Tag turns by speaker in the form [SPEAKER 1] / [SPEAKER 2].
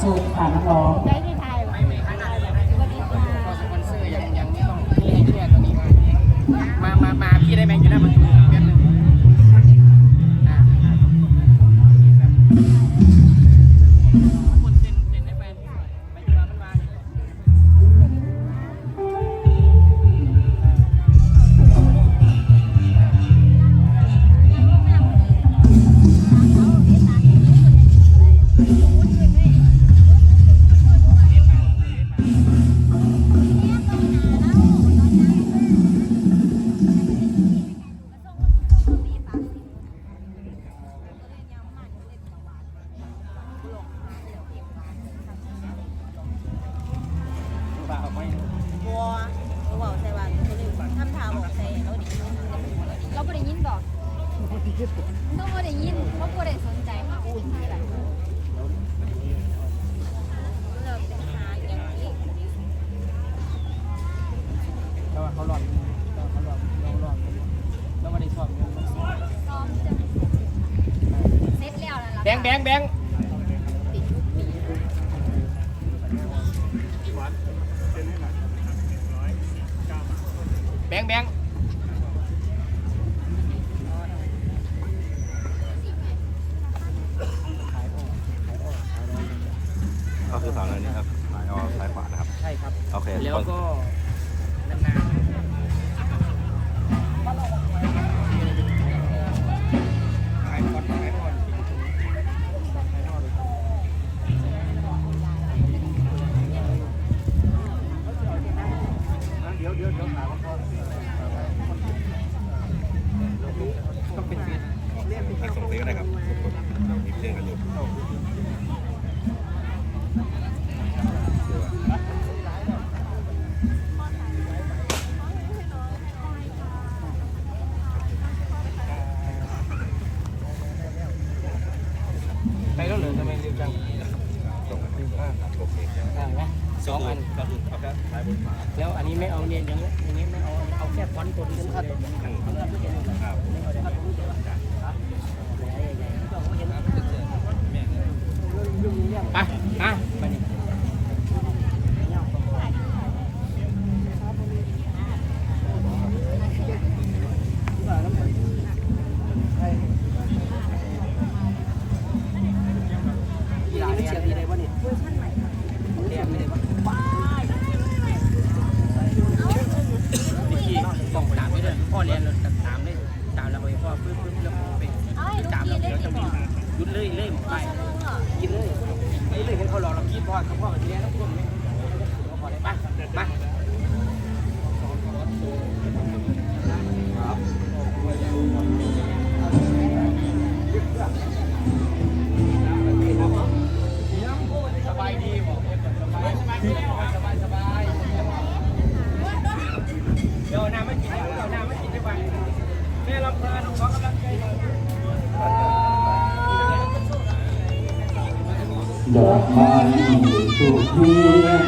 [SPEAKER 1] เชิญค่ะน้อง
[SPEAKER 2] ฝากเอาไว้
[SPEAKER 3] บัวเขาบอกใส่วันคนหนึ่งทำทาบอกใส่เราดี
[SPEAKER 4] เราไม่ได้ยินบอกต้องไม่ได้ยินเพราะไม่ได้สนใจค่ะอุ้ยอะไร
[SPEAKER 3] เราเป็นหาอย่างนี้
[SPEAKER 2] แต่ว่าเขาหลอนเขาหลอนเราหลอนแล้วไม่ได้ชอบเงิน
[SPEAKER 4] ซ้อมจะเซ็ตแล้วนะ
[SPEAKER 2] แบงแบงแบง แบงค์แบงค์
[SPEAKER 5] อ
[SPEAKER 2] ทำไมเร็วจัง
[SPEAKER 5] ส่งกันที่ว่าโอเค
[SPEAKER 2] ได้ไหมสองอัน
[SPEAKER 5] ก็คือเอาแค่สายบนขวา
[SPEAKER 2] แล้วอันนี้ไม่เอาเนี่ยอย่างเงี้ยอย่างเงี้ยไม่เอาเอาแค่ฟอนต์ตัวนี้นะครับ
[SPEAKER 5] ครับ
[SPEAKER 2] ไปอะมานี่ กีฬาเนี่ยดีได้ป่ะเนี่ยเวอร์ชันใหม่เรียนไม่ได้ป่ะพี่ส่งตามไปเลยพ่อเรียนเราตามได้ตามแล้วไปพ่อปึ๊บปึ๊บแล้วไป
[SPEAKER 4] เอาให้ลูก
[SPEAKER 2] ตาม
[SPEAKER 4] กิ
[SPEAKER 2] แล้ว
[SPEAKER 4] นได้
[SPEAKER 2] เดี๋ยว
[SPEAKER 4] ดี
[SPEAKER 2] จะ
[SPEAKER 4] ก
[SPEAKER 2] มี
[SPEAKER 4] ว่า
[SPEAKER 2] หยุดเลยเลยหมดไปกินเลยไอ้เลยเห็นเขาหลอกเรากินพ่อเขาพ่อกันเนี้ยแล้วคนไม่อ ดอกไม้สุกเพีย
[SPEAKER 1] ง